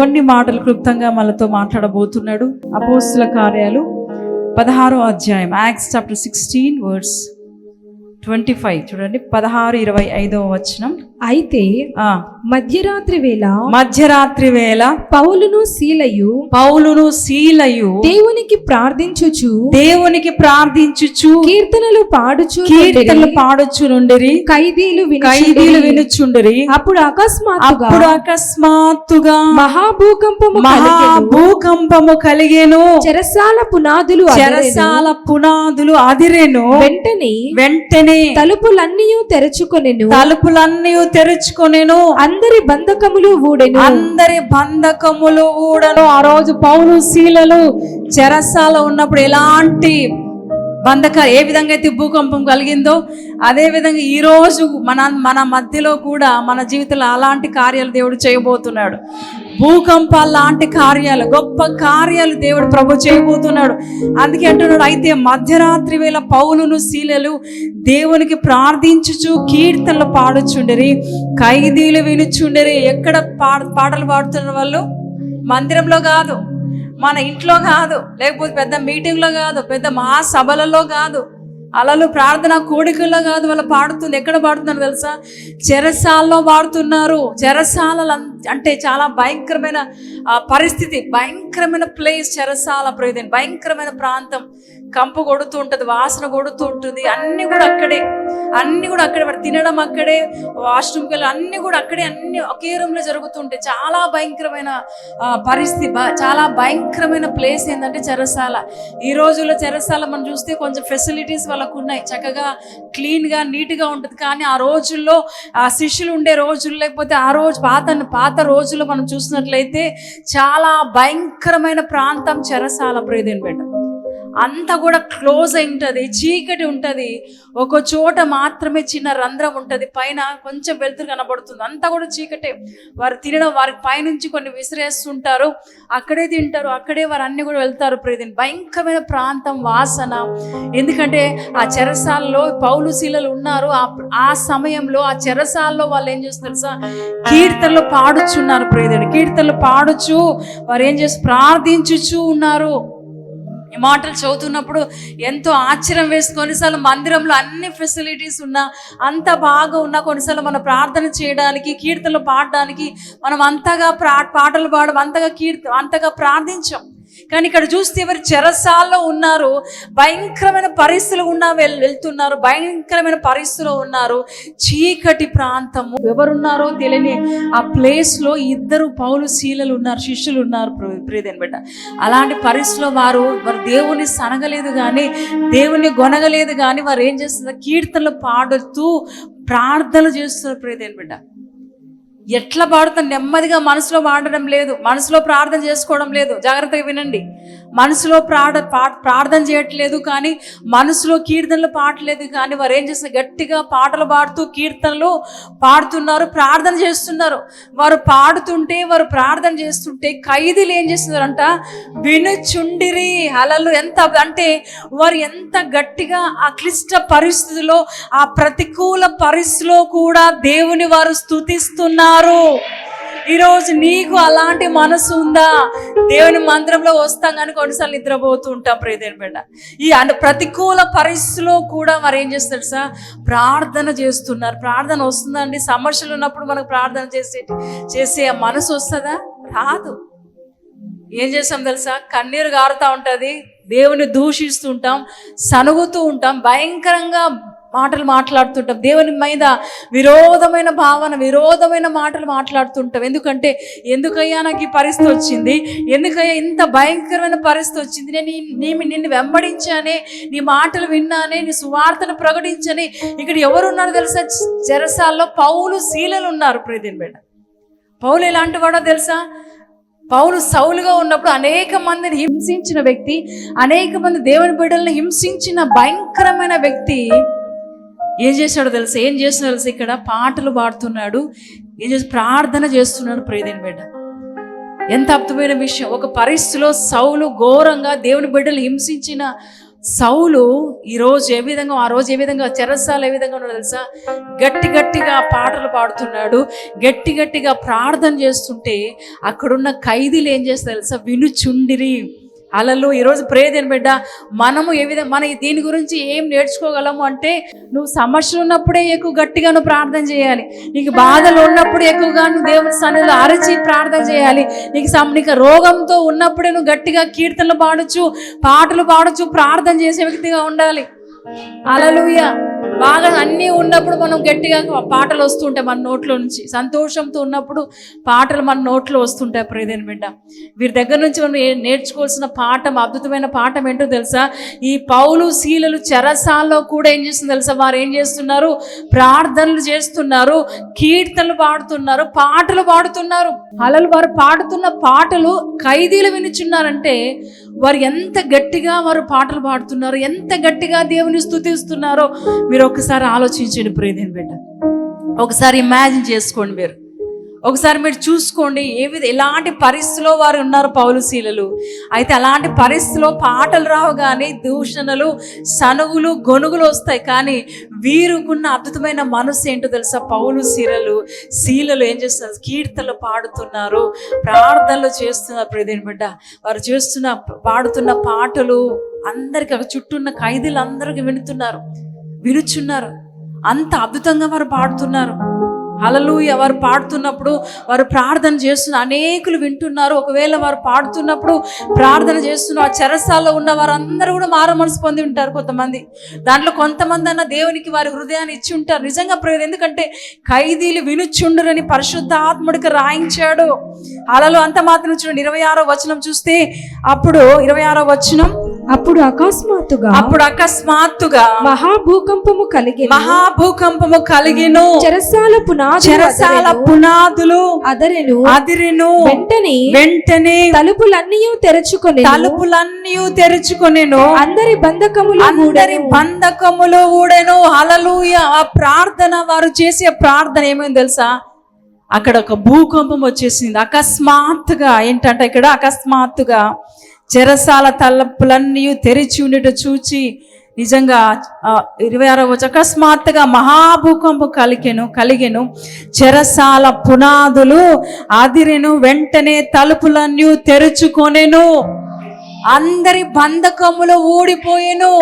కొన్ని మాటలు క్లుప్తంగా మనతో మాట్లాడబోతున్నాడు. అపోస్తుల కార్యాలు పదహారో అధ్యాయం Acts chapter sixteen words twenty five చూడండి పదహారు ఇరవై ఐదవ వచనం. అయితే ఆ, మధ్యరాత్రి వేళ మధ్యరాత్రి వేళ పౌలును శీలయు పౌలును శీలయు దేవునికి ప్రార్థించుచు దేవునికి ప్రార్థించుచు కీర్తనలు పాడుచు కీర్తనలు నుండిరి. పాడుచు నుండిరి ఖైదీలు ఖైదీలు వినుచుండిరి. అప్పుడు అకస్మాత్తుగా అప్పుడు అకస్మాత్తుగా మహాభూకంపము. మహాభూకంపము కలిగేను చెరసాల పునాదులు. చెరసాల పునాదులు అదిరెను వెంటనే వెంటనే తలుపులన్నీ తెరుచుకొనెను తలుపులన్నీ తెరుచుకొనెను. అందరి బంధకములు ఊడెను. అందరి బంధకములు ఊడను. ఆ రోజు పౌలు శీలలు చెరసాల ఉన్నప్పుడు ఎలాంటి బంధక ఏ విధంగా అయితే భూకంపం కలిగిందో అదే విధంగా ఈ రోజు మన మన మధ్యలో కూడా మన జీవితంలో అలాంటి కార్యాలు దేవుడు చేయబోతున్నాడు. భూకంపాల లాంటి కార్యాలు గొప్ప కార్యాలు దేవుడు ప్రభు చేయబోతున్నాడు. అందుకే అంటున్నాడు అయితే మధ్యరాత్రి వేళ పౌలును శీలలు దేవునికి ప్రార్థించుచు కీర్తనలు పాడుచుండరి ఖైదీలు వినుచుండరి. ఎక్కడ పాడ పాటలు పాడుతున్న వాళ్ళు? మందిరంలో కాదు మన ఇంట్లో కాదు లేకపోతే పెద్ద మీటింగ్లో కాదు పెద్ద మహాసభలలో కాదు. అలలు ప్రార్థన కోడికల్లో కాదు వాళ్ళు పాడుతుంది. ఎక్కడ పాడుతున్నారు తెలుసా? చెరసాలలో పాడుతున్నారు. చెరసాల అంటే చాలా భయంకరమైన ఆ, పరిస్థితి. భయంకరమైన ప్లేస్ చెరసాల ప్రయోజనం భయంకరమైన ప్రాంతం. కంపు కొడుతూ ఉంటుంది వాసన కొడుతూ ఉంటుంది అన్నీ కూడా అక్కడే. అన్నీ కూడా అక్కడే వాడు తినడం అక్కడే వాష్రూమ్కి వెళ్ళి అన్నీ కూడా అక్కడే అన్ని ఒకే రూమ్లో జరుగుతుంటాయి చాలా భయంకరమైన ఆ, పరిస్థితి. చాలా భయంకరమైన ప్లేస్ ఏంటంటే చెరసాల. ఈ రోజుల్లో చెరసాల మనం చూస్తే కొంచెం ఫెసిలిటీస్ వాళ్ళకు ఉన్నాయి. చక్కగా క్లీన్గా నీట్గా ఉంటుంది. కానీ ఆ రోజుల్లో ఆ శిష్యులు ఉండే రోజులు లేకపోతే ఆ రోజు పాత పాత రోజుల్లో మనం చూసినట్లయితే చాలా భయంకరమైన ప్రాంతం చెరసాల ప్రేదేని బిడ్డ అంతా కూడా క్లోజ్ అయి ఉంటుంది చీకటి ఉంటుంది. ఒక చోట మాత్రమే చిన్న రంధ్రం ఉంటుంది పైన కొంచెం వెలుతురు కనబడుతుంది. అంతా కూడా చీకటే. వారు తినడం వారి పైనుంచి కొన్ని విసిరేస్తుంటారు అక్కడే తింటారు అక్కడే వారు అన్ని కూడా వెళ్తారు ప్రతిని భయంకరమైన ప్రాంతం వాసన. ఎందుకంటే ఆ చెరసాలలో పౌలు శీలలు ఉన్నారు. ఆ సమయంలో ఆ చెరసాలలో వాళ్ళు ఏం చేస్తున్నారు తెలుసా? కీర్తనలు పాడుచున్నారు ప్రేదని కీర్తనలు పాడుచు వారు ఏం చేసి ప్రార్థించుచు ఉన్నారు. ఈ మాటలు చదువుతున్నప్పుడు ఎంతో ఆశ్చర్యం వేసి కొన్నిసార్లు మందిరంలో అన్ని ఫెసిలిటీస్ ఉన్నా అంత బాగా ఉన్నా కొన్నిసార్లు మనం ప్రార్థన చేయడానికి కీర్తనలు పాడడానికి మనం అంతగా ప్రా పాటలు పాడడం అంతగా కీర్త అంతగా ప్రార్థించాం. కానీ ఇక్కడ చూస్తే ఎవరు చెరసాల్లో ఉన్నారు భయంకరమైన పరిస్థితులు ఉన్నా వెళ్తున్నారు భయంకరమైన పరిస్థితులు ఉన్నారు. చీకటి ప్రాంతము. ఎవరున్నారో తెలియని ఆ ప్లేస్లో ఇద్దరు పౌలు శీలలు ఉన్నారు శిష్యులు ఉన్నారు ప్రియదని బిడ్డ అలాంటి పరిస్థితిలో వారు వారు దేవుని సనగలేదు కానీ దేవుని గొనగలేదు కానీ వారు ఏం చేస్తున్నారు? కీర్తనలు పాడుతూ ప్రార్థనలు చేస్తున్నారు ప్రియదేని బిడ్డ ఎట్లా పాడుతాం? నెమ్మదిగా మనసులో పాడడం లేదు. మనసులో ప్రార్థన చేసుకోవడం లేదు. జాగ్రత్తగా వినండి. మనసులో ప్రాడ పా- ప్రార్థన చేయట్లేదు కానీ మనసులో కీర్తనలు పాడలేదు కానీ వారు ఏం చేస్తారు? గట్టిగా పాటలు పాడుతూ కీర్తనలు పాడుతున్నారు ప్రార్థన చేస్తున్నారు. వారు పాడుతుంటే వారు ప్రార్థన చేస్తుంటే ఖైదీలు ఏం చేస్తున్నారంట? వినుచుండిరి అలలు ఎంత అంటే వారు ఎంత గట్టిగా ఆ క్లిష్ట పరిస్థితిలో ఆ ప్రతికూల పరిస్థితిలో కూడా దేవుని వారు స్తుతిస్తున్నారు. ఈరోజు నీకు అలాంటి మనసు ఉందా? దేవుని మందిరంలో వస్తాం కానీ కొన్నిసార్లు నిద్రపోతూ ఉంటాం ప్రేదేని బిడ్డ. ఈ అంటే ప్రతికూల పరిస్థితిలో కూడా మరి ఏం చేస్తారు సార్? ప్రార్థన చేస్తున్నారు. ప్రార్థన వస్తుందండి. సమస్యలు ఉన్నప్పుడు మనకు ప్రార్థన చేసే చేసే ఆ మనసు వస్తుందా? రాదు. ఏం చేస్తాం తెలుసా? కన్నీరు గారుతూ ఉంటుంది. దేవుని దూషిస్తుంటాం సనుగుతూ ఉంటాం. భయంకరంగా మాటలు మాట్లాడుతుంటాం. దేవుని మీద విరోధమైన భావన విరోధమైన మాటలు మాట్లాడుతుంటాం. ఎందుకంటే ఎందుకయ్యా నాకు ఈ పరిస్థితి వచ్చింది? ఎందుకయ్యా ఇంత భయంకరమైన పరిస్థితి వచ్చింది? నేను నేను నిన్ను వెంబడించానే నీ మాటలు విన్నానే నీ సువార్తను ప్రకటించని ఇక్కడ ఎవరున్నారు తెలుసా? జరసాల్లో పౌలు శీలలు ఉన్నారు. ప్రీతిని బిడ్డ పౌలు ఎలాంటి వాడో తెలుసా? పౌలు సౌలుగా ఉన్నప్పుడు అనేక మందిని హింసించిన వ్యక్తి అనేక మంది దేవుని బిడ్డలను హింసించిన భయంకరమైన వ్యక్తి ఏం చేశాడో తెలుసు? ఏం చేస్తున్నాడు తెలుసు ఇక్కడ? పాటలు పాడుతున్నాడు. ఏం చేసి ప్రార్థన చేస్తున్నాడు ప్రేదేని బిడ్డ. ఎంత అద్భుతమైన విషయం. ఒక పరిస్థితిలో సౌలు ఘోరంగా దేవుని బిడ్డలు హింసించిన సౌలు ఈ రోజు ఏ విధంగా ఆ రోజు ఏ విధంగా చెరసాలు ఏ విధంగా ఉన్నాడు తెలుసా? గట్టి గట్టిగా పాటలు పాడుతున్నాడు. గట్టి గట్టిగా ప్రార్థన చేస్తుంటే అక్కడున్న ఖైదీలు ఏం చేస్తారు తెలుసా? వినుచుండిరి. అలలు ఈరోజు ప్రేదేని బిడ్డ? మనము ఏ విధంగా మన దీని గురించి ఏం నేర్చుకోగలము అంటే నువ్వు సమస్యలు ఉన్నప్పుడే ఎక్కువ గట్టిగా నువ్వు ప్రార్థన చేయాలి. నీకు బాధలు ఉన్నప్పుడు ఎక్కువగా నువ్వు దేవుని సన్నిధిలో అరచి ప్రార్థన చేయాలి. నీకు నీకు రోగంతో ఉన్నప్పుడే నువ్వు గట్టిగా కీర్తనలు పాడొచ్చు పాటలు పాడొచ్చు ప్రార్థన చేసే వ్యక్తిగా ఉండాలి. అలలుయ బాగా అన్నీ ఉన్నప్పుడు మనం గట్టిగా పాటలు వస్తుంటాయి మన నోట్లో నుంచి. సంతోషంతో ఉన్నప్పుడు పాటలు మన నోట్లో వస్తుంటాయి ప్రేదేని బిడ్డ. వీరి దగ్గర నుంచి మనం నేర్చుకోవాల్సిన పాఠం అద్భుతమైన పాఠం ఏంటో తెలుసా? ఈ పౌలు శీలలు చెరసాల్లో కూడా ఏం చేస్తుంది తెలుసా? వారు ఏం చేస్తున్నారు? ప్రార్థనలు చేస్తున్నారు కీర్తనలు పాడుతున్నారు పాటలు పాడుతున్నారు. అలలు వారు పాడుతున్న పాటలు ఖైదీలు వినిచున్నారంటే వారు ఎంత గట్టిగా వారు పాటలు పాడుతున్నారు ఎంత గట్టిగా దేవుని స్తుతిస్తున్నారో మీరు ఒకసారి ఆలోచించండి ప్రేదేని బిడ్డ. ఒకసారి ఇమాజిన్ చేసుకోండి మీరు. ఒకసారి మీరు చూసుకోండి ఏ విధ ఎలాంటి పరిస్థితిలో వారు ఉన్నారు పౌలుశీలలు అయితే అలాంటి పరిస్థితిలో పాటలు రావు కానీ దూషణలు సనుగులు గొనుగులు వస్తాయి. కానీ వీరుకున్న అద్భుతమైన మనసు ఏంటో తెలుసా? పౌలు శీలలు శీలలు ఏం చేస్తున్నారు? కీర్తనలు పాడుతున్నారు ప్రార్థనలు చేస్తున్నారు ప్రదేని బిడ్డ. వారు చేస్తున్న పాడుతున్న పాటలు అందరికి చుట్టూ ఉన్న ఖైదీలు అందరికీ వినుతున్నారు వినుచున్నారు అంత అద్భుతంగా వారు పాడుతున్నారు. అలలు వారు పాడుతున్నప్పుడు వారు ప్రార్థన చేస్తున్న అనేకులు వింటున్నారు. ఒకవేళ వారు పాడుతున్నప్పుడు ప్రార్థన చేస్తున్న ఆ చెరసాల్లో ఉన్న వారందరూ కూడా మార మనసు పొంది ఉంటారు కొంతమంది. దాంట్లో కొంతమంది అన్న దేవునికి వారి హృదయాన్ని ఇచ్చి ఉంటారు. నిజంగా ప్రేమ ఎందుకంటే ఖైదీలు వినుచుండురని పరిశుద్ధ ఆత్ముడికి రాయించాడు. అలలు అంత మాత్రం చూడండి. ఇరవై ఆరో వచనం చూస్తే అప్పుడు ఇరవై ఆరో వచనం అప్పుడు అకస్మాత్తుగా అప్పుడు అకస్మాత్తుగా మహాభూకంపము కలిగి మహాభూకంపము కలిగిను. చెరసాల పునాదులు చెరసాల పునాదులు అదరెను. అదిరిను. వెంటనే వెంటనే తలుపులన్నీ తెరుచుకొని తలుపులన్నీ తెరుచుకొనెను. అందరి బంధకములు అందరి బంధకములు ఊడెను. హలలుయ ఆ ప్రార్థన వారు చేసే ప్రార్థన ఏమైంది తెలుసా? అక్కడ ఒక భూకంపం వచ్చేసింది. అకస్మాత్తుగా ఏంటంటే ఇక్కడ అకస్మాత్తుగా చెరసాల తలుపులన్నీ తెరిచి ఉండేట చూచి నిజంగా ఇరవై ఆరో అకస్మాత్తుగా మహాభూకంపం కలిగెను కలిగెను. చెరసాల పునాదులు అదిరెను వెంటనే తలుపులన్నీ తెరుచుకొనెను. అందరి బంధకములు ఊడిపోయెను.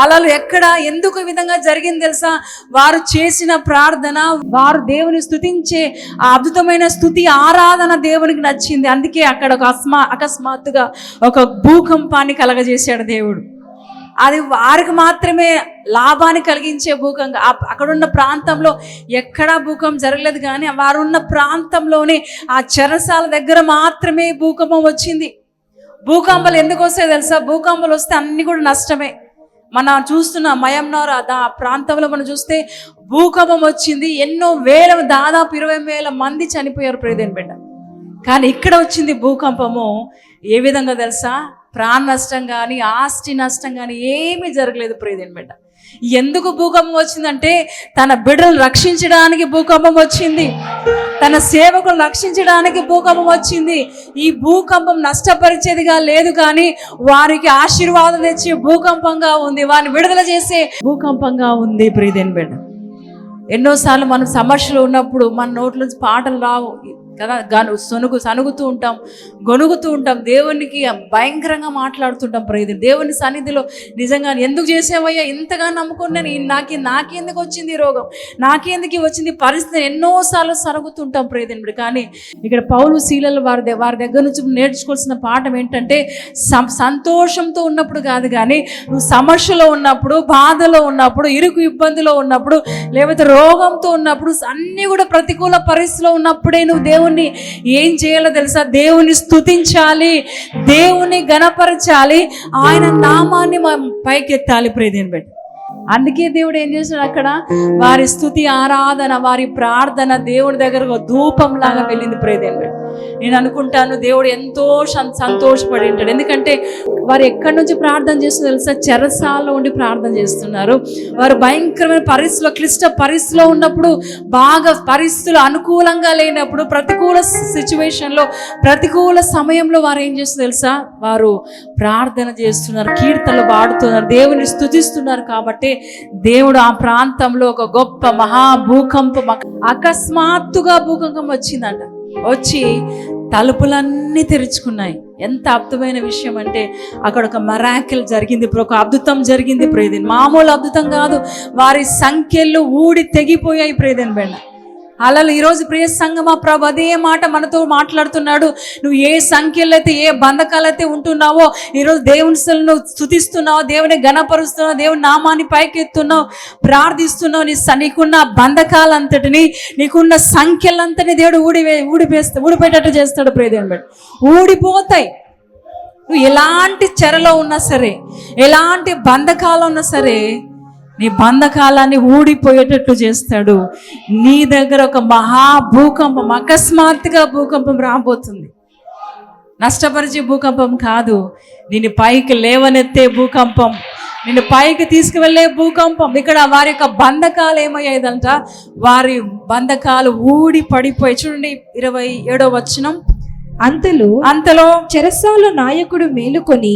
అలలు ఎక్కడ? ఎందుకు ఈ విధంగా జరిగింది తెలుసా? వారు చేసిన ప్రార్థన వారు దేవుని స్తుతించే ఆ అద్భుతమైన స్థుతి ఆరాధన దేవునికి నచ్చింది. అందుకే అక్కడ ఒక అస్మా అకస్మాత్తుగా ఒక భూకంపాన్ని కలగజేశాడు దేవుడు. అది వారికి మాత్రమే లాభాన్ని కలిగించే భూకంగా అక్కడున్న ప్రాంతంలో ఎక్కడా భూకంపం జరగలేదు కానీ వారున్న ప్రాంతంలోనే ఆ చెరసాల దగ్గర మాత్రమే భూకంపం వచ్చింది. భూకంపాలు ఎందుకు వస్తాయో తెలుసా? భూకంపాలు వస్తే అన్నీ కూడా నష్టమే. మనం చూస్తున్న మయంనోర్ ఆ ప్రాంతంలో మనం చూస్తే భూకంపం వచ్చింది. ఎన్నో వేల దాదాపు ఇరవై వేల మంది చనిపోయారు ప్రేదేని బిడ్డ. కానీ ఇక్కడ వచ్చింది భూకంపము. ఏ విధంగా తెలుసా? ప్రాణ నష్టం కానీ ఆస్తి నష్టం కానీ ఏమీ జరగలేదు ప్రేదేని బిడ్డ. ఎందుకు భూకంపం వచ్చిందంటే తన బిడ్డలు రక్షించడానికి భూకంపం వచ్చింది. తన సేవకులు రక్షించడానికి భూకంపం వచ్చింది. ఈ భూకంపం నష్టపరిచేదిగా లేదు కానీ వారికి ఆశీర్వాదం తెచ్చే భూకంపంగా ఉంది. వారిని విడుదల చేసే భూకంపంగా ఉంది ప్రీదేన్ బిడ్డ. ఎన్నోసార్లు మనం సమస్యలు ఉన్నప్పుడు మన నోట్ల నుంచి పాటలు రావు. కదా? గను సొనుగు సనుగుతూ ఉంటాం గొనుగుతూ ఉంటాం. దేవునికి భయంకరంగా మాట్లాడుతుంటాం ప్రైది దేవుని సన్నిధిలో నిజంగా ఎందుకు చేసావయ్యా ఇంతగా నమ్ముకున్నాను ఈ- నాకే నాకెందుకు వచ్చింది రోగం? నాకెందుకు వచ్చింది పరిస్థితి? ఎన్నోసార్లు సరుగుతుంటాం ప్రేదనుడు కానీ ఇక్కడ పౌలు శీలలు వారి వారి దగ్గర నుంచి నేర్చుకోవాల్సిన పాఠం ఏంటంటే సంతోషంతో ఉన్నప్పుడు కాదు కానీ నువ్వు సమస్యలో ఉన్నప్పుడు బాధలో ఉన్నప్పుడు ఇరుకు ఇబ్బందిలో ఉన్నప్పుడు లేకపోతే రోగంతో ఉన్నప్పుడు అన్నీ కూడా ప్రతికూల పరిస్థితిలో ఉన్నప్పుడే నువ్వు దేవుణ్ణి ఏం చేయాలో తెలుసా? దేవుని స్థుతించాలి దేవుని గణపరచాలి ఆయన నామాన్ని మనం పైకెత్తాలి ప్రేదేని పెట్టి అందుకే దేవుడు ఏం చేశాడు అక్కడ? వారి స్థుతి ఆరాధన వారి ప్రార్థన దేవుడి దగ్గర ఒక ధూపం లాగా వెళ్ళింది ప్రేదేని బట్టి. నేను అనుకుంటాను దేవుడు ఎంతో సంతోషపడి ఉంటాడు. ఎందుకంటే వారు ఎక్కడి నుంచి ప్రార్థన చేస్తున్నారు తెలుసా? చెరసాల్లో ఉండి ప్రార్థన చేస్తున్నారు. వారు భయంకరమైన పరిస్థితిలో క్లిష్ట పరిస్థితిలో ఉన్నప్పుడు బాగా పరిస్థితులు అనుకూలంగా లేనప్పుడు ప్రతికూల సిచ్యువేషన్లో ప్రతికూల సమయంలో వారు ఏం చేస్తున్నారు తెలుసా? వారు ప్రార్థన చేస్తున్నారు కీర్తనలు పాడుతున్నారు దేవుని స్థుతిస్తున్నారు కాబట్టి దేవుడు ఆ ప్రాంతంలో ఒక గొప్ప మహా భూకంపం అకస్మాత్తుగా భూకంపం వచ్చిందంట. వచ్చి తలుపులన్నీ తెరుచుకున్నాయి. ఎంత అద్భుతమైన విషయం అంటే అక్కడ ఒక మరాకిల్ జరిగింది. ఇప్పుడు ఒక అద్భుతం జరిగింది ప్రేదిన్ మామూలు అద్భుతం కాదు. వారి సంఖ్యలు ఊడి తెగిపోయాయి ప్రేదిన్ బెండ. అలలు ఈరోజు ప్రియ సంగమా ప్రభు అదే మాట మనతో మాట్లాడుతున్నాడు. నువ్వు ఏ సంఖ్యలో అయితే ఏ బంధకాలైతే ఉంటున్నావో ఈరోజు దేవుని నువ్వు స్థుతిస్తున్నావు దేవుని గణపరుస్తున్నావు దేవుని నామాన్ని పైకెత్తున్నావు ప్రార్థిస్తున్నావు. నీ స- నీకున్న బంధకాలంతటిని నీకున్న సంఖ్యలంతటిని దేవుడు ఊడి ఊడిపేస్తా ఊడిపోయేటట్టు చేస్తాడు ప్రియదేవుని బట్టి ఊడిపోతాయి. నువ్వు ఎలాంటి చెరలో ఉన్నా సరే ఎలాంటి బంధకాలు ఉన్నా సరే నీ బంధకాలాన్ని ఊడిపోయేటట్టు చేస్తాడు. నీ దగ్గర ఒక మహా భూకంపం అకస్మాత్తుగా భూకంపం రాబోతుంది. నష్టపరిచే భూకంపం కాదు. నేను పైకి లేవనెత్తే భూకంపం నిన్ను పైకి తీసుకువెళ్ళే భూకంపం. ఇక్కడ వారి యొక్క బంధకాలు ఏమయ్యేదంట వారి బంధకాలు ఊడి పడిపోయి చూడండి ఇరవై ఏడో వచనం. అంతలో అంతలో చెరసాల నాయకుడు మేలుకొని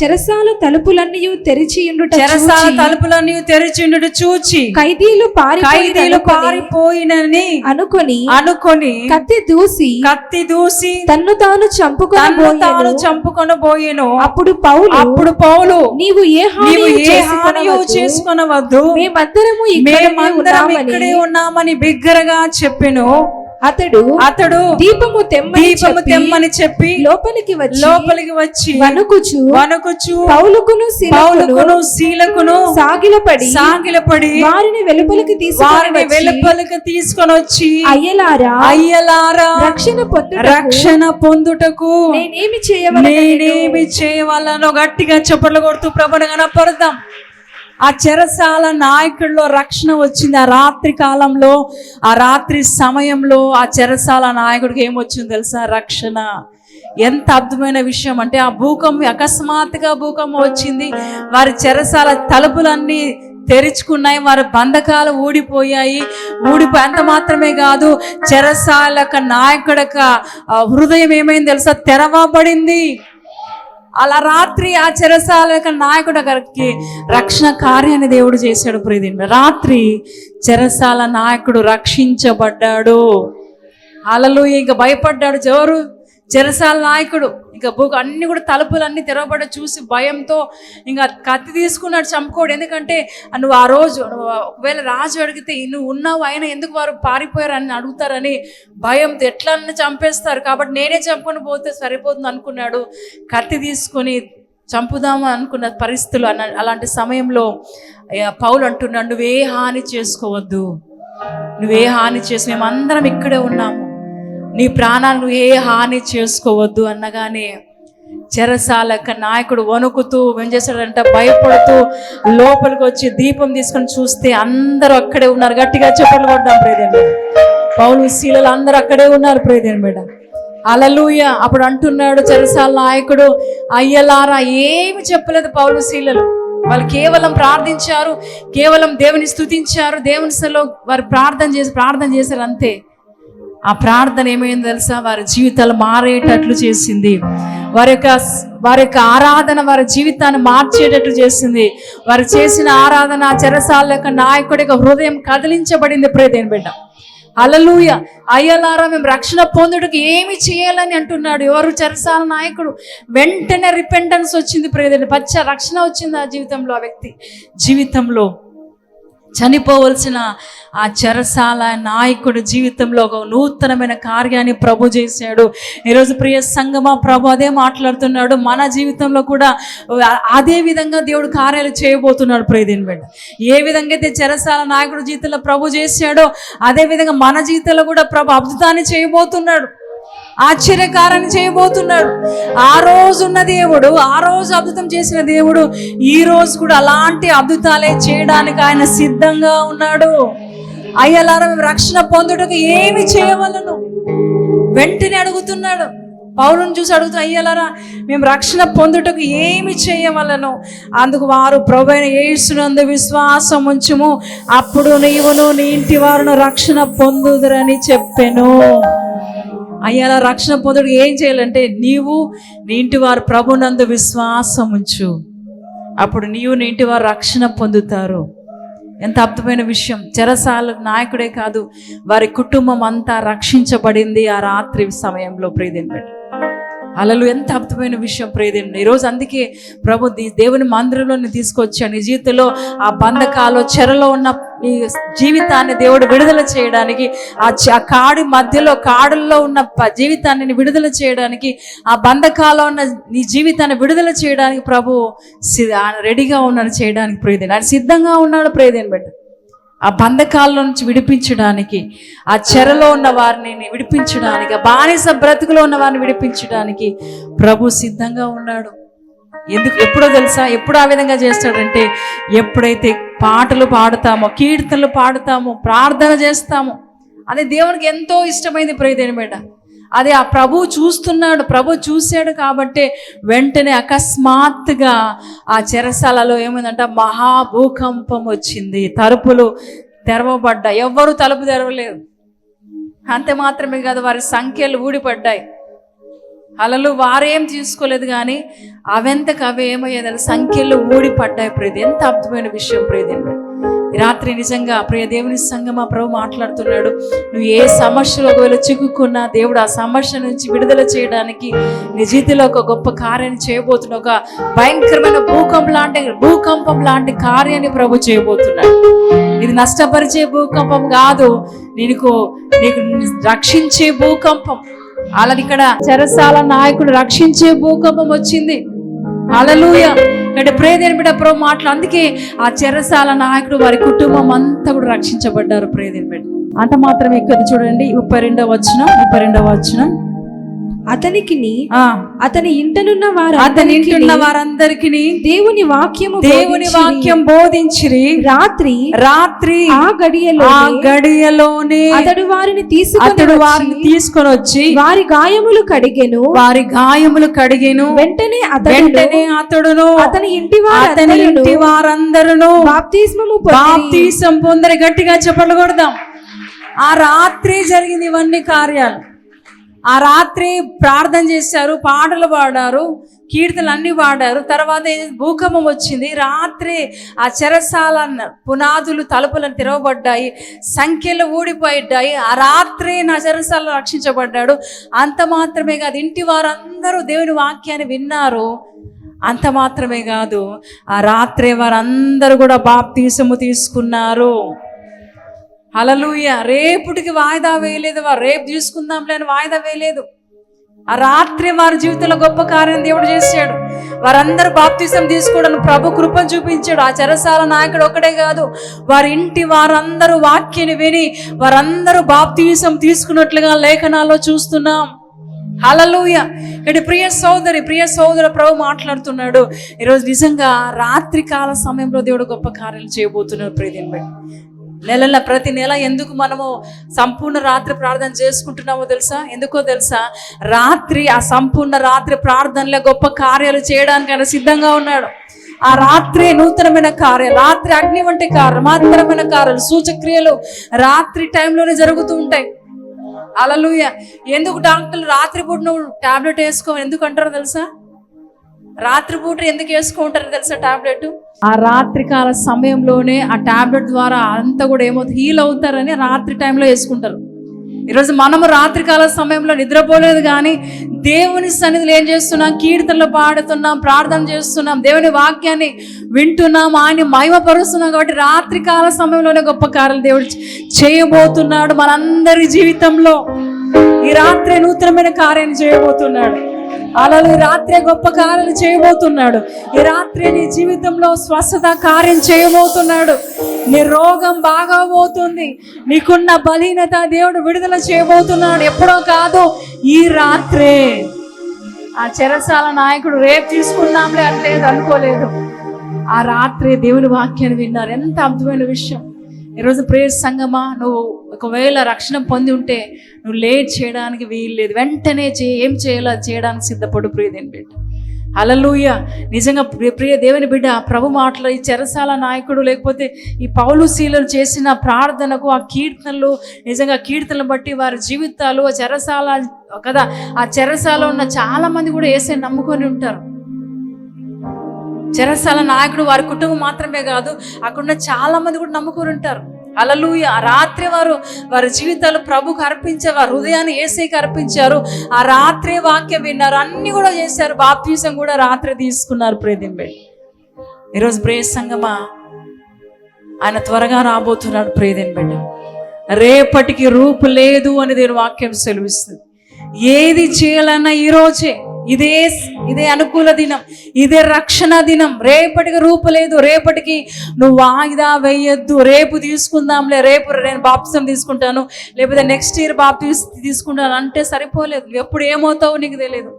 చెరసాల తలుపులన్నీ తెరిచియుండుట చెరసాల తలుపులన్నీ తెరిచిండు చూచి ఖైదీలు ఖైదీలు పారిపోయిన పారిపోయినని అనుకొని అనుకొని కత్తి దూసి కత్తి దూసి తన్ను తాను తన్ను తాను చంపుకొని చంపుకొని పోయేను. అప్పుడు పౌలు అప్పుడు పౌలు నీవు ఏ నీవు హాని ఏ హానియో చేసుకొనవద్దు. మేమందరము మేమందరం ఇక్కడే ఉన్నామని బిగ్గరగా చెప్పెను. అతడు అతడు దీపము తెమ్మని దీపము తెమ్మని చెప్పి లోపలికి వచ్చి లోపలికి వచ్చి వణుకుచు వణుకుచు పౌలుకును పౌలుకును శీలకును సాగిలపడి సాగిలపడి వారిని వెలుపలికి తీసుకొని వారిని వెలుపలికి తీసుకొని వచ్చి అయ్యలారా అయ్యలారా రక్షణ పొందుటకు రక్షణ పొందుటకు నేనేమి చేయవలెను నేనేమి చేయవాలనో గట్టిగా చప్పట్లు కొడుతూ ప్రభుని కనపడదాం ఆ చెరసాల నాయకుల్లో రక్షణ వచ్చింది. ఆ రాత్రి కాలంలో ఆ రాత్రి సమయంలో ఆ చెరసాల నాయకుడికి ఏమొచ్చింది తెలుసా? రక్షణ. ఎంత అద్భుతమైన విషయం అంటే ఆ భూకంపం అకస్మాత్తుగా భూకంపం వచ్చింది. వారి చెరసాల తలుపులన్నీ తెరుచుకున్నాయి. వారి బంధకాలు ఊడిపోయాయి. ఊడిపోయి అంత మాత్రమే కాదు చెరసాల యొక్క యొక్క హృదయం ఏమైంది తెలుసా? తెరవబడింది. అలా రాత్రి ఆ చెరసాల యొక్క నాయకుడు గారికి రక్షణ కార్యాన్ని దేవుడు చేశాడు ప్రియదిండ రాత్రి చెరసాల నాయకుడు రక్షించబడ్డాడు. అలలు ఇంకా భయపడ్డాడు. ఎవరు చెరసాల నాయకుడు ఇంకా బుక్ అన్ని కూడా తలుపులు అన్ని తెరవబడ చూసి భయంతో ఇంకా కత్తి తీసుకున్నాడు చంపుకోడు. ఎందుకంటే నువ్వు ఆ రోజు నువ్వు ఒకవేళ రాజు అడిగితే నువ్వు ఉన్నావు ఆయన ఎందుకు వారు పారిపోయారని అడుగుతారని భయంతో ఎట్లన్నా చంపేస్తారు. కాబట్టి నేనే చంపుకొని పోతే సరిపోతుంది అనుకున్నాడు. కత్తి తీసుకొని చంపుదాము అనుకున్న పరిస్థితులు అన్న అలాంటి సమయంలో పౌలు అంటున్నాడు నువ్వే హాని చేసుకోవద్దు. నువ్వే హాని చేసి మేమందరం ఇక్కడే ఉన్నాము. నీ ప్రాణాలు ఏ హాని చేసుకోవద్దు అన్నగానే చెరసాల నాయకుడు వణుకుతూ ఏం చేశాడంట భయపడుతూ లోపలికి వచ్చి దీపం తీసుకొని చూస్తే అందరూ అక్కడే ఉన్నారు. గట్టిగా చెప్పలు కొట్టాం ప్రేదేన్ మేడం. పౌలు శీలలు అందరూ అక్కడే ఉన్నారు ప్రేదేన్ మేడం. అలలుయ అప్పుడు అంటున్నాడు చెరసాల నాయకుడు అయ్యలారా ఏమి చెప్పలేదు పౌలు శీలలు. వాళ్ళు కేవలం ప్రార్థించారు కేవలం దేవుని స్థుతించారు దేవుని సలో వారు ప్రార్థన చేసి ప్రార్థన చేశారు అంతే. ఆ ప్రార్థన ఏమైంది తెలుసా? వారి జీవితాలు మారేటట్లు చేసింది. వారి యొక్క వారి యొక్క ఆరాధన వారి జీవితాన్ని మార్చేటట్లు చేసింది. వారు చేసిన ఆరాధన ఆ చెరసాల యొక్క నాయకుడి యొక్క హృదయం కదిలించబడింది. ప్రేదేని బిడ్డ. అలలుయ అయ్యలారా మేము రక్షణ పొందుటకు ఏమి చేయాలని అంటున్నాడు. ఎవరు చెరసాల నాయకుడు? వెంటనే రిపెంటెన్స్ వచ్చింది ప్రేదేని. పచ్చ రక్షణ వచ్చింది ఆ జీవితంలో ఆ వ్యక్తి. జీవితంలో చనిపోవలసిన ఆ చెరసాల నాయకుడి జీవితంలో ఒక నూతనమైన కార్యాన్ని ప్రభు చేశాడు. ఈరోజు ప్రియ సంగమ ప్రభు అదే మాట్లాడుతున్నాడు. మన జీవితంలో కూడా అదే విధంగా దేవుడు కార్యాలు చేయబోతున్నాడు ప్రియదేని బిడ్డ ఏ విధంగా అయితే చెరసాల నాయకుడు జీవితంలో ప్రభు చేశాడో అదే విధంగా మన జీవితంలో కూడా ప్రభు అద్భుతాన్ని చేయబోతున్నాడు. ఆశ్చర్యకారాన్ని చేయబోతున్నాడు. ఆ రోజు ఉన్న దేవుడు ఆ రోజు అద్భుతం చేసిన దేవుడు ఈ రోజు కూడా అలాంటి అద్భుతాలే చేయడానికి ఆయన సిద్ధంగా ఉన్నాడు. అయ్యలారా మేము రక్షణ పొందుటకు ఏమి చేయవలను? వెంటనే అడుగుతున్నాడు. పౌరుని చూసి అడుగుతూ అయ్యలరా మేము రక్షణ పొందుటకు ఏమి చేయవలను? అందుకు వారు ప్రభైన ఏసునందు విశ్వాసం ఉంచుము. అప్పుడు నీవును నీ ఇంటి వారును రక్షణ పొందుదురని చెప్పెను. అయ్యా అలా రక్షణ పొందుడు ఏం చేయాలంటే నీవు నీ ఇంటి వారు ప్రభునందు విశ్వాసం ఉంచు. అప్పుడు నీవు నీ ఇంటి వారు రక్షణ పొందుతారు. ఎంత అద్భుతమైన విషయం. చెరసాల నాయకుడే కాదు వారి కుటుంబం అంతా రక్షించబడింది ఆ రాత్రి సమయంలో ప్రీతిని పెట్టి అలలు ఎంత అద్భుతమైన విషయం ప్రియదేని ఈరోజు అందుకే ప్రభు దేవుని మందిరంలోని తీసుకొచ్చాను నీ జీవితంలో ఆ బంధకాలు చెరలో ఉన్న నీ జీవితాన్ని దేవుడు విడుదల చేయడానికి ఆ కాడి మధ్యలో కాడుల్లో ఉన్న జీవితాన్ని విడుదల చేయడానికి ఆ బంధకాల్లో ఉన్న నీ జీవితాన్ని విడుదల చేయడానికి ప్రభు ఆయన రెడీగా ఉన్నాడు చేయడానికి ప్రియదేని ఆయన సిద్ధంగా ఉన్నాడు ప్రేదేని బట్టి. ఆ బంధకాల నుంచి విడిపించడానికి ఆ చెరలో ఉన్న వారిని విడిపించడానికి ఆ బానిస బ్రతుకులో ఉన్న వారిని విడిపించడానికి ప్రభు సిద్ధంగా ఉన్నాడు. ఎందుకు ఎప్పుడో తెలుసా? ఎప్పుడు ఆ విధంగా చేస్తాడంటే ఎప్పుడైతే పాటలు పాడుతామో కీర్తనలు పాడుతామో ప్రార్థన చేస్తామో అది దేవునికి ఎంతో ఇష్టమైంది ప్రియదేని బిడ్డ. అది ఆ ప్రభు చూస్తున్నాడు ప్రభు చూశాడు కాబట్టే వెంటనే అకస్మాత్తుగా ఆ చెరసాలలో ఏమైందంట మహాభూకంపం వచ్చింది. తలుపులు తెరవబడ్డాయి. ఎవ్వరూ తలుపు తెరవలేదు. అంతే మాత్రమే కాదు వారి సంఖ్యలు ఊడిపడ్డాయి. అలలు వారేం తీసుకోలేదు కానీ అవెంతకు అవే ఏమయ్యేది సంఖ్యలు ఊడిపడ్డాయి ప్రీతి ఎంత అద్భుతమైన విషయం ప్రీతి రాత్రి నిజంగా ప్రియ దేవుని సంగమా ప్రభు మాట్లాడుతున్నాడు. నువ్వు ఏ సమస్యలో ఒకవేళ చిక్కుకున్నా దేవుడు ఆ సమస్య నుంచి విడుదల చేయడానికి నీ జీవితంలో ఒక గొప్ప కార్యాన్ని చేయబోతున్న ఒక భయంకరమైన భూకంపం లాంటి భూకంపం లాంటి కార్యాన్ని ప్రభు చేయబోతున్నాడు. ఇది నష్టపరిచే భూకంపం కాదు. నీకు నీకు రక్షించే భూకంపం. అలా ఇక్కడ చెరసాల నాయకుడు రక్షించే భూకంపం వచ్చింది. అలలుయ అంటే ప్రేదేని బిడ్డ ప్రభు మాటలు. అందుకే ఆ చెరసాల నాయకుడు వారి కుటుంబం అంతా కూడా రక్షించబడ్డారు ప్రేదేని బిడ్డ. అంత మాత్రం ఇక్కడ చూడండి. ముప్పై రెండవ వచ్చిన ముప్పై రెండవ వచ్చిన అతనికి ఆ, అతని ఇంటనున్న వారు అతని ఇంటున్న వారందరికి దేవుని వాక్యము దేవుని. వాక్యం బోధించిరి. రాత్రి రాత్రి ఆ గడియలో ఆ గడియలోనే అతడు వారిని తీసుకొని అతడు వారిని తీసుకొని వచ్చి వారి గాయములు కడిగెను. వారి గాయములు కడిగెను. వెంటనే అతడు వెంటనే అతడును. అతని ఇంటి అతని ఇంటి వారందరూ బాప్తిస్మము బాప్తీసం పొందరి. గట్టిగా చెప్పలు కొడదాం. ఆ రాత్రి జరిగింది ఇవన్నీ కార్యాలు. ఆ రాత్రి ప్రార్థన చేశారు పాటలు పాడారు కీర్తనలు అన్నీ పాడారు. తర్వాత భూకంపం వచ్చింది. రాత్రి ఆ చెరసాల పునాదులు తలుపులను తెరవబడ్డాయి. సంఖ్యలు ఊడిపోయిడ్డాయి. ఆ రాత్రి నా చెరసాల రక్షించబడ్డాడు. అంత మాత్రమే కాదు ఇంటి వారందరూ దేవుని వాక్యాన్ని విన్నారు. అంత మాత్రమే కాదు ఆ రాత్రి వారందరూ కూడా బాప్తీసము తీసుకున్నారు. హలలుయ రేపుటికి వాయిదా వేయలేదు వారు. రేపు చూసుకుందాంలే అని వాయిదా వేయలేదు. ఆ రాత్రి వారి జీవితంలో గొప్ప కార్యం దేవుడు చేశాడు. వారందరూ బాప్తిసం తీసుకోవడానికి ప్రభు కృప చూపించాడు. ఆ చెరసాల నాయకుడు ఒకడే కాదు. వారి ఇంటి వారందరూ వాక్యని విని వారందరూ బాప్తిసం తీసుకున్నట్లుగా లేఖనాల్లో చూస్తున్నాం. హలలుయ ఇక్కడ ప్రియ సోదరి ప్రియ సోదరు ప్రభు మాట్లాడుతున్నాడు. ఈరోజు నిజంగా రాత్రి కాల సమయంలో దేవుడు గొప్ప కార్యాలు చేయబోతున్నాడు ప్రియదేని బట్టి. నెలల ప్రతి నెల ఎందుకు మనము సంపూర్ణ రాత్రి ప్రార్థన చేసుకుంటున్నామో తెలుసా? ఎందుకో తెలుసా? రాత్రి ఆ సంపూర్ణ రాత్రి ప్రార్థనలో గొప్ప కార్యాలు చేయడానికి ఆయన సిద్ధంగా ఉన్నాడు. ఆ రాత్రి నూతనమైన కార్యాలు రాత్రి అగ్ని వంటి కార్యం మాత్రమైన కార్యాలు సూచక్రియలు రాత్రి టైంలోనే జరుగుతూ ఉంటాయి. అలలుయ ఎందుకు డాక్టర్లు రాత్రి పూట నువ్వు టాబ్లెట్ వేసుకో? ఎందుకు అంటారో తెలుసా? రాత్రి పూట ఎందుకు వేసుకుంటారు తెలుసా టాబ్లెట్? ఆ రాత్రికాల సమయంలోనే ఆ టాబ్లెట్ ద్వారా అంతా కూడా ఏమవుతుంది హీల్ అవుతారని రాత్రి టైంలో వేసుకుంటారు. ఈరోజు మనము రాత్రికాల సమయంలో నిద్రపోలేదు కానీ దేవుని సన్నిధిలో ఏం చేస్తున్నాం? కీర్తనలు పాడుతున్నాం ప్రార్థన చేస్తున్నాం దేవుని వాక్యాన్ని వింటున్నాం ఆయన మహిమపరుస్తున్నాం కాబట్టి రాత్రికాల సమయంలోనే గొప్ప కార్యాలు దేవుడు చేయబోతున్నాడు మనందరి జీవితంలో. ఈ రాత్రి నూతనమైన కార్యం చేయబోతున్నాడు. అలలు రాత్రే రాత్రి గొప్ప కార్యాలు చేయబోతున్నాడు. ఈ రాత్రి నీ జీవితంలో స్వస్థత కార్యం చేయబోతున్నాడు. నీ రోగం బాగా పోతుంది నీకున్న బలీనత దేవుడు విడుదల చేయబోతున్నాడు. ఎప్పుడో కాదు ఈ రాత్రే. ఆ చెరసాల నాయకుడు రేపు తీసుకుందాంలే అనలేదు అనుకోలేదు. ఆ రాత్రి దేవుని వాక్యాన్ని విన్నారు. ఎంత అద్భుతమైన విషయం. ఈరోజు ప్రేయర్ సంగమా నువ్వు ఒకవేళ రక్షణ పొంది ఉంటే నువ్వు లేట్ చేయడానికి వీల్లేదు. వెంటనే చే ఏం చేయాలో అది చేయడానికి సిద్ధపడు ప్రియదేని బిడ్డ. అలలుయ నిజంగా ప్రియ దేవుని బిడ్డ ప్రభు మాటలు ఈ చెరసాల నాయకుడు లేకపోతే ఈ పౌలు శీలలు చేసిన ప్రార్థనకు ఆ కీర్తనలు నిజంగా కీర్తనలు బట్టి వారి జీవితాలు ఆ చెరసాల కదా ఆ చెరసాల ఉన్న చాలా మంది కూడా వేసే నమ్ముకొని ఉంటారు. చెరసాల నాయకుడు వారి కుటుంబం మాత్రమే కాదు అక్కడున్న చాలా మంది కూడా నమ్ముకొని ఉంటారు. అలలుయ ఆ రాత్రి వారు వారి జీవితాలు ప్రభుకు అర్పించారు వారి హృదయాన్ని ఏసైకి అర్పించారు. ఆ రాత్రి వాక్యం విన్నారు. అన్ని కూడా చేశారు. బాప్తీసం కూడా రాత్రి తీసుకున్నారు ప్రేదింబే ఈరోజు ప్రేయ సంగమా ఆయన త్వరగా రాబోతున్నాడు ప్రేదిన్ రేపటికి రూపు లేదు అని దీని వాక్యం సెలవిస్తుంది. ఏది చేయాలన్నా ఈరోజే ఇదే ఇదే అనుకూల దినం ఇదే రక్షణ దినం. రేపటికి రూపు లేదు రేపటికి నువ్వు వాయిదా వేయొద్దు రేపు తీసుకుందాంలే రేపు నేను బాప్సం తీసుకుంటాను లేకపోతే నెక్స్ట్ ఇయర్ బాప్స్ తీసుకుంటాను అంటే సరిపోలేదు. నువ్వు ఎప్పుడు ఏమవుతావో నీకు తెలియదు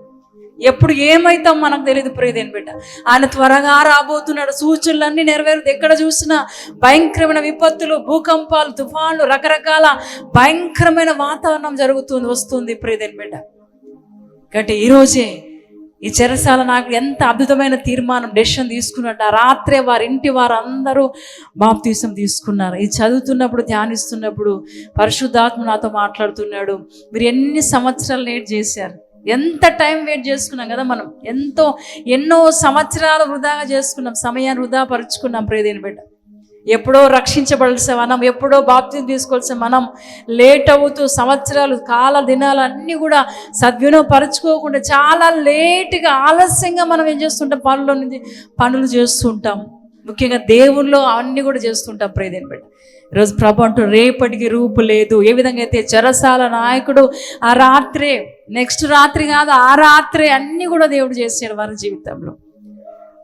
ఎప్పుడు ఏమైతాం మనకు తెలియదు ప్రియదేని బిడ్డ. ఆయన త్వరగా రాబోతున్నాడు. సూచనలన్నీ నెరవేరుదు ఎక్కడ చూసినా భయంకరమైన విపత్తులు భూకంపాలు తుఫాన్లు రకరకాల భయంకరమైన వాతావరణం జరుగుతుంది వస్తుంది ప్రియదేని బిడ్డ. కాబట్టి ఈరోజే ఈ చెరసాల నాకు ఎంత అద్భుతమైన తీర్మానం డెసిషన్ తీసుకున్నట్టు రాత్రే వారి ఇంటి వారు అందరూ బాప్తీసం తీసుకున్నారు. ఇది చదువుతున్నప్పుడు ధ్యానిస్తున్నప్పుడు పరిశుద్ధాత్మ నాతో మాట్లాడుతున్నాడు. మీరు ఎన్ని సంవత్సరాలు లేట్ చేశారు? ఎంత టైం వెయిట్ చేసుకున్నాం కదా మనం? ఎంతో ఎన్నో సంవత్సరాలు వృధాగా చేసుకున్నాం. సమయాన్ని వృధా పరుచుకున్నాం. ప్రేదేని బిడ్డ. ఎప్పుడో రక్షించబడాల్సిన మనం ఎప్పుడో బాప్తిని తీసుకోవాల్సిన మనం లేట్ అవుతూ సంవత్సరాలు కాల దినాలు అన్నీ కూడా సద్వినపరచుకోకుండా చాలా లేట్గా ఆలస్యంగా మనం ఏం చేస్తుంటాం? పనులు నుంచి పనులు చేస్తుంటాం. ముఖ్యంగా దేవుల్లో అన్నీ కూడా చేస్తుంటాం ప్రేదేని బట్టి ఈరోజు ప్రభు అంటూ రేపటికి రూపు లేదు. ఏ విధంగా అయితే చెరసాల నాయకుడు ఆ రాత్రే నెక్స్ట్ రాత్రి కాదు ఆ రాత్రే అన్నీ కూడా దేవుడు చేశాడు వారి జీవితంలో.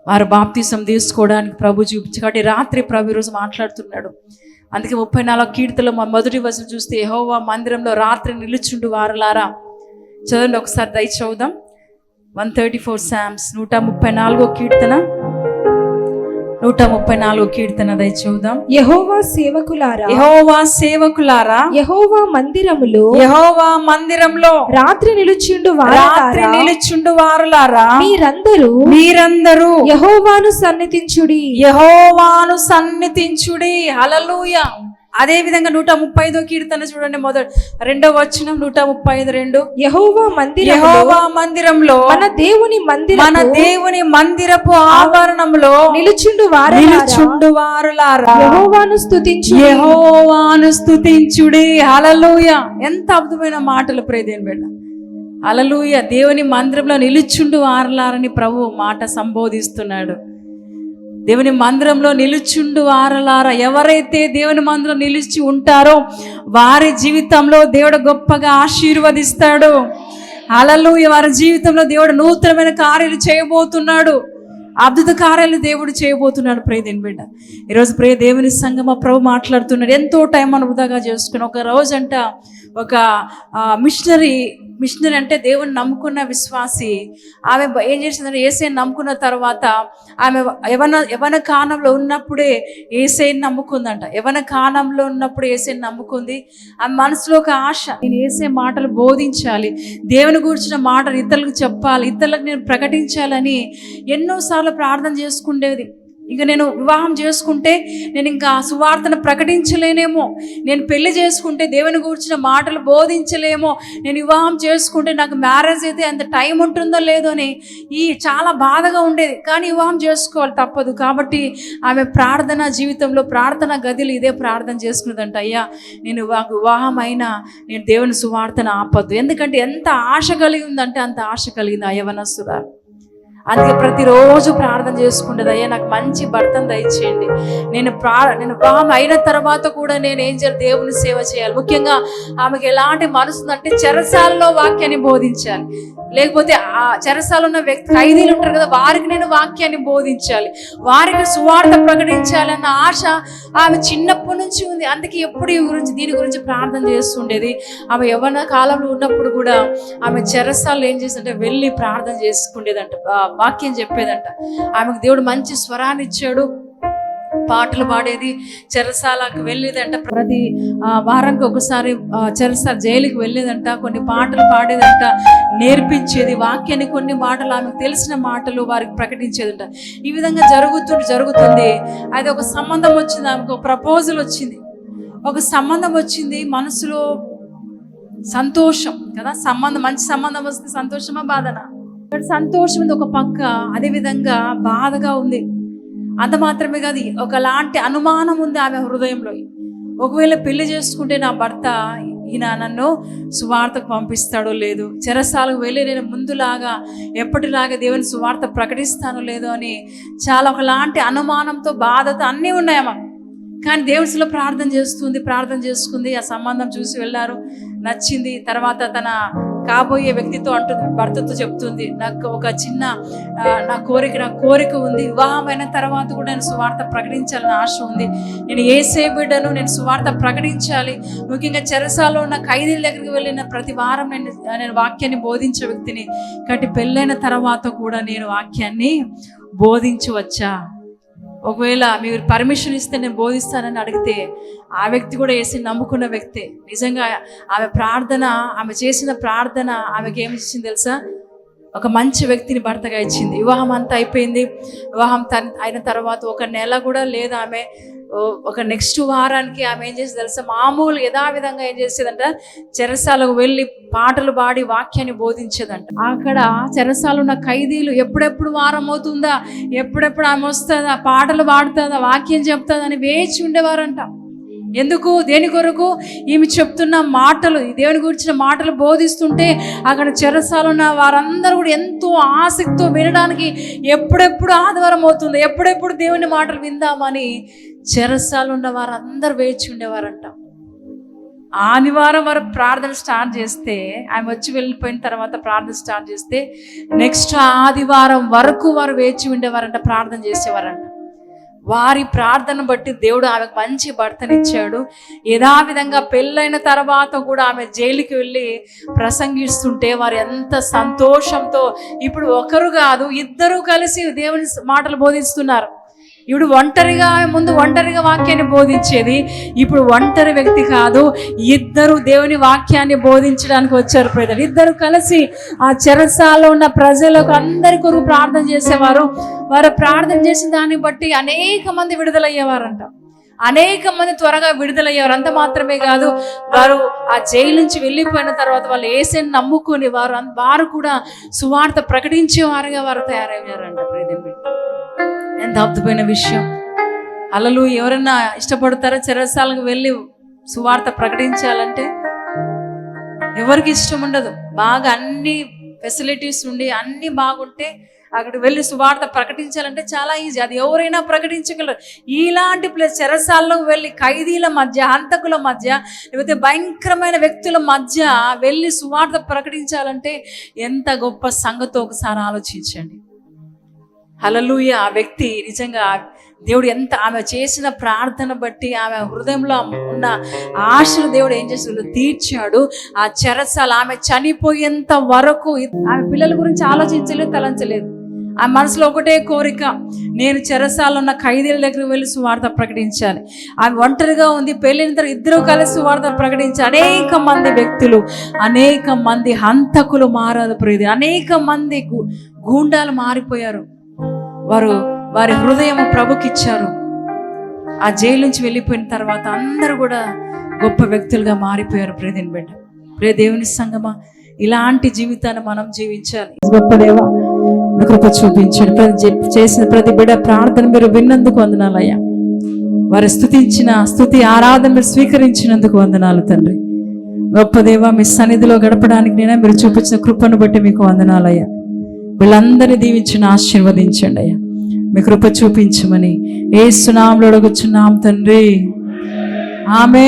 వారు బాప్తీసం తీసుకోవడానికి ప్రభు చూపించి కాబట్టి రాత్రి ప్రభు ఈరోజు మాట్లాడుతున్నాడు. అందుకే ముప్పై నాలుగు కీర్తలు మా మొదటి వచనం చూస్తే యహోవా మందిరంలో రాత్రి నిలుచుండు వారలారా. చదవండి ఒకసారి దయచవుదాం వన్ థర్టీ ఫోర్ శామ్స్ నూట ముప్పై నాలుగో కీర్తన. నూట ముప్పై నాలుగో కీర్తన దయ చదువుదాం యహోవా సేవకులారా? యెహోవా సేవకులారా? యహోవా మందిరములో యెహోవా మందిరంలో రాత్రి నిలుచుండు రాత్రి నిలుచుండు వారులారా? మీరందరూ మీరందరూ యహోవాను సన్నిధించుడి. యహోవాను సన్నిధించుడి. హలలుయ అదే విధంగా నూట ముప్పై ఐదో కీర్తన చూడండి మొదటి రెండో వచనం నూట ముప్పై ఐదు రెండు. యహోవా మందిరములో యహోవా మందిరంలో మన దేవుని మందిర మన దేవుని మందిరపు ఆవరణంలో నిలుచుండు వారారా నిలుచుండు వారులారా? యహోవాను స్తుతించు. యెహోవాను స్తుతించుడి. హలలుయ ఎంత అద్భుతమైన మాటలు ప్రేదేని బిడ్డ. హలలుయ దేవుని మందిరంలో నిలుచుండు వారలారని ప్రభు మాట సంబోధిస్తున్నాడు. దేవుని మందిరంలో నిలుచుండు వారలారా. ఎవరైతే దేవుని మందిరం నిలిచి ఉంటారో వారి జీవితంలో దేవుడు గొప్పగా ఆశీర్వదిస్తాడు. అలలు వారి జీవితంలో దేవుడు నూతనమైన కార్యాలు చేయబోతున్నాడు. అద్భుత కార్యాలు దేవుడు చేయబోతున్నాడు. ప్రే దేని బిడ్డ ఈరోజు ప్రే దేవుని సంగమ ప్రభు మాట్లాడుతున్నాడు. ఎంతో టైం మనం వృధాగా చేసుకుని ఒక రోజంట ఒక మిషనరీ మిషనరీ అంటే దేవుని నమ్ముకున్న విశ్వాసి. ఆమె ఏం చేసిందంటే ఏసైని నమ్ముకున్న తర్వాత ఆమె యవన యవన కాలంలో ఉన్నప్పుడే ఏసైని నమ్ముకుందంట. యవన కాలంలో ఉన్నప్పుడు ఏసైని నమ్ముకుంది. ఆమె మనసులో ఒక ఆశ నేను ఏసే మాటలు బోధించాలి. దేవుని గురించిన మాటలు ఇతరులకు చెప్పాలి. ఇతరులకు నేను ప్రకటించాలని ఎన్నోసార్లు ప్రార్థన చేసుకుండేది. ఇక నేను వివాహం చేసుకుంటే నేను ఇంకా సువార్తను ప్రకటించలేనేమో. నేను పెళ్ళి చేసుకుంటే దేవుని గురించిన మాటలు బోధించలేమో. నేను వివాహం చేసుకుంటే నాకు మ్యారేజ్ అయితే అంత టైం ఉంటుందో లేదో అని ఈ చాలా బాధగా ఉండేది. కానీ వివాహం చేసుకోవాలి తప్పదు. కాబట్టి ఆమె ప్రార్థన జీవితంలో ప్రార్థన గదిలు ఇదే ప్రార్థన చేసుకున్నదంట అయ్యా నేను వివాహం అయినా నేను దేవుని సువార్తను ఆపద్దు. ఎందుకంటే ఎంత ఆశ కలిగి ఉందంటే అంత ఆశ కలిగింది ఆ యవనస్తురాలు. అందుకే ప్రతిరోజు ప్రార్థన చేసుకుంటుంది అయ్యా నాకు మంచి భర్తను దయచేయండి. నేను ప్రా నేను వివాహం అయిన తర్వాత కూడా నేను ఏం చేయాలి దేవుని సేవ చేయాలి. ముఖ్యంగా ఆమెకి ఎలాంటి మనసు అంటే చెరసాలలో వాక్యాన్ని బోధించాలి. లేకపోతే ఆ చెరసాలు ఉన్న వ్యక్తి ఖైదీలు ఉంటారు కదా వారికి నేను వాక్యాన్ని బోధించాలి. వారికి సువార్త ప్రకటించాలన్న ఆశ ఆమె చిన్నప్పటి నుంచి ఉంది. అందుకే ఎప్పుడు ఈ గురించి దీని గురించి ప్రార్థన చేస్తుండేది. ఆమె యవ్వన కాలంలో ఉన్నప్పుడు కూడా ఆమె చెరసాలు ఏం చేస్తుంటే వెళ్ళి ప్రార్థన చేసుకుండేదంట. వాక్యం చెప్పేదంట. ఆమెకు దేవుడు మంచి స్వరాన్ని ఇచ్చాడు. పాటలు పాడేది చెరసాలకు వెళ్ళేదంట. ప్రతి ఆ, వారానికి ఒకసారి చెరసాల జైలుకి వెళ్ళేదంట. కొన్ని పాటలు పాడేదంట. నేర్పించేది వాక్యాన్ని కొన్ని మాటలు ఆమెకు తెలిసిన మాటలు వారికి ప్రకటించేదంట. ఈ విధంగా జరుగుతుంటే జరుగుతుంది. అది ఒక సంబంధం వచ్చింది ఆమెకు ఒక ప్రపోజల్ వచ్చింది. ఒక సంబంధం వచ్చింది మనసులో సంతోషం కదా? సంబంధం మంచి సంబంధం వస్తే సంతోషమా బాధనా? ఇక్కడ సంతోషం ఉంది ఒక పక్క అదే విధంగా బాధగా ఉంది. అంత మాత్రమే కాదు ఒకలాంటి అనుమానం ఉంది ఆమె హృదయంలో. ఒకవేళ పెళ్ళి చేసుకుంటే నా భర్త ఈయన నన్ను సువార్తకు పంపిస్తాడో లేదు చెరసాలకు వెళ్ళి నేను ముందులాగా ఎప్పటిలాగా దేవుని సువార్త ప్రకటిస్తానో లేదో అని చాలా ఒకలాంటి అనుమానంతో బాధతో అన్నీ ఉన్నాయమ్మా కానీ దేవుడిలో ప్రార్థన చేస్తుంది ప్రార్థన చేసుకుంది ఆ సంబంధం చూసి వెళ్ళారు. నచ్చింది తర్వాత తన కాబోయే వ్యక్తితో అంటుంది భర్తతో చెప్తుంది నాకు ఒక చిన్న నా కోరిక నా కోరిక ఉంది. వివాహమైన తర్వాత కూడా నేను సువార్త ప్రకటించాలని ఆశ ఉంది. నేను ఏ బిడ్డను నేను సువార్త ప్రకటించాలి. ముఖ్యంగా చెరసాలో ఉన్న ఖైదీల దగ్గరికి వెళ్ళిన ప్రతి వారం నేను నేను వాక్యాన్ని బోధించే వ్యక్తిని. కాబట్టి పెళ్ళైన తర్వాత కూడా నేను వాక్యాన్ని బోధించవచ్చా? ఒకవేళ మీరు పర్మిషన్ ఇస్తే నేను బోధిస్తానని అడిగితే ఆ వ్యక్తి కూడా వేసి నమ్ముకున్న వ్యక్తే. నిజంగా ఆమె ప్రార్థన ఆమె చేసిన ప్రార్థన ఆమెకి ఏమి ఇచ్చింది తెలుసా? ఒక మంచి వ్యక్తిని భర్తగా ఇచ్చింది. వివాహం అంతా అయిపోయింది. వివాహం తన అయిన తర్వాత ఒక నెల కూడా లేదు ఆమె. ఒక నెక్స్ట్ వారానికి ఆమె ఏం చేసి తెలుసా? మామూలు యథావిధంగా ఏం చేసేదంట? చెరసాలకు వెళ్ళి పాటలు పాడి వాక్యాన్ని బోధించేదంట. అక్కడ చెరసాలు ఉన్న ఖైదీలు ఎప్పుడెప్పుడు వారం అవుతుందా? ఎప్పుడెప్పుడు ఆమె వస్తుందా? పాటలు పాడుతుందా? వాక్యం చెప్తుందా? అని వేచి ఉండేవారంట. ఎందుకు? దేని కొరకు? ఈమె చెప్తున్న మాటలు దేవుని గురించిన మాటలు బోధిస్తుంటే అక్కడ చెరసాలు ఉన్న వారందరూ కూడా ఎంతో ఆసక్తితో వినడానికి ఎప్పుడెప్పుడు ఆదివారం అవుతుంది? ఎప్పుడెప్పుడు దేవుని మాటలు విందామని చెరసాలు ఉన్న వారందరూ వేచి ఉండేవారంట. ఆదివారం వరకు ప్రార్థన స్టార్ట్ చేస్తే ఆమె వచ్చి వెళ్ళిపోయిన తర్వాత ప్రార్థన స్టార్ట్ చేస్తే నెక్స్ట్ ఆదివారం వరకు వారు వేచి ఉండేవారంట ప్రార్థన చేసేవారంట. వారి ప్రార్థన బట్టి దేవుడు ఆమెకు మంచి భర్తనిచ్చాడు. యథావిధంగా పెళ్ళైన తర్వాత కూడా ఆమె జైలుకి వెళ్ళి ప్రసంగిస్తుంటే వారు ఎంత సంతోషంతో ఇప్పుడు ఒకరు కాదు ఇద్దరు కలిసి దేవుని మాటలు బోధిస్తున్నారు. ఇప్పుడు ఒంటరిగా ఆమె ముందు ఒంటరిగా వాక్యాన్ని బోధించేది ఇప్పుడు ఒంటరి వ్యక్తి కాదు ఇద్దరు దేవుని వాక్యాన్ని బోధించడానికి వచ్చారు ప్రజలు. ఇద్దరు కలిసి ఆ చెరసాలో ఉన్న ప్రజలకు అందరి కొరకు ప్రార్థన చేసేవారు. వారు ప్రార్థన చేసిన దాన్ని బట్టి అనేక మంది విడుదలయ్యేవారంట. అనేక మంది త్వరగా విడుదలయ్యారు అంత మాత్రమే కాదు వారు ఆ జైలు నుంచి వెళ్ళిపోయిన తర్వాత వాళ్ళు ఏసని నమ్ముకొని వారు వారు కూడా సువార్త ప్రకటించేవారుగా వారు తయారయ్యారంట ప్రియదేవి ఎంత అద్భుతమైన విషయం. అలలు ఎవరైనా ఇష్టపడతారా? చెరసాలకు వెళ్ళి సువార్త ప్రకటించాలంటే? ఎవరికి ఇష్టం ఉండదు బాగా అన్ని ఫెసిలిటీస్ ఉండి అన్ని బాగుంటే అక్కడికి వెళ్ళి సువార్త ప్రకటించాలంటే చాలా ఈజీ. అది ఎవరైనా ప్రకటించగలరు. ఇలాంటి ప్లేస్ చెరసాల్లో వెళ్ళి ఖైదీల మధ్య హంతకుల మధ్య లేకపోతే భయంకరమైన వ్యక్తుల మధ్య వెళ్ళి సువార్త ప్రకటించాలంటే ఎంత గొప్ప సంగతో ఒకసారి ఆలోచించండి. హలలుయ ఆ వ్యక్తి నిజంగా దేవుడు ఎంత ఆమె చేసిన ప్రార్థన బట్టి ఆమె హృదయంలో ఉన్న ఆశలు దేవుడు ఏం చేసాడు తీర్చాడు. ఆ చెరసాలు ఆమె చనిపోయేంత వరకు ఆమె పిల్లల గురించి ఆలోచించలేదు తలంచలేదు. ఆ మనసులో ఒకటే కోరిక నేను చెరసాల ఉన్న ఖైదీల దగ్గర వెళ్ళి సువార్త ప్రకటించాలి. ఆమె ఒంటరిగా ఉంది పెళ్ళిన తర్వాత ఇద్దరు కలిసి సువార్త ప్రకటించి అనేక మంది వ్యక్తులు అనేక మంది హంతకులు మారారు ప్రీతి అనేక మంది గూండాలు మారిపోయారు. వారు వారి హృదయం ప్రభుకిచ్చారు. ఆ జైలు నుంచి వెళ్ళిపోయిన తర్వాత అందరూ కూడా గొప్ప వ్యక్తులుగా మారిపోయారు ప్రేదిని బిడ్డ ప్రే దేవుని సంగమా ఇలాంటి జీవితాన్ని మనం జీవించాలి. గొప్ప దేవా కృప చూపించండి. ప్రతి చేసిన ప్రతి బిడ ప్రార్థన మీరు విన్నందుకు వందనాలయ్యా వారు స్థుతించిన స్థుతి ఆరాధన మీరు స్వీకరించినందుకు వందనాలు తండ్రి. గొప్ప దేవ మీ సన్నిధిలో గడపడానికి నేను మీరు చూపించిన కృపను బట్టి మీకు వందనాలయ్యా వీళ్ళందరినీ దీవించిన ఆశీర్వదించండి అయ్యా. మీ కృప చూపించమని ఏ సునాంలో అడుగుచున్నాం తండ్రి. ఆమె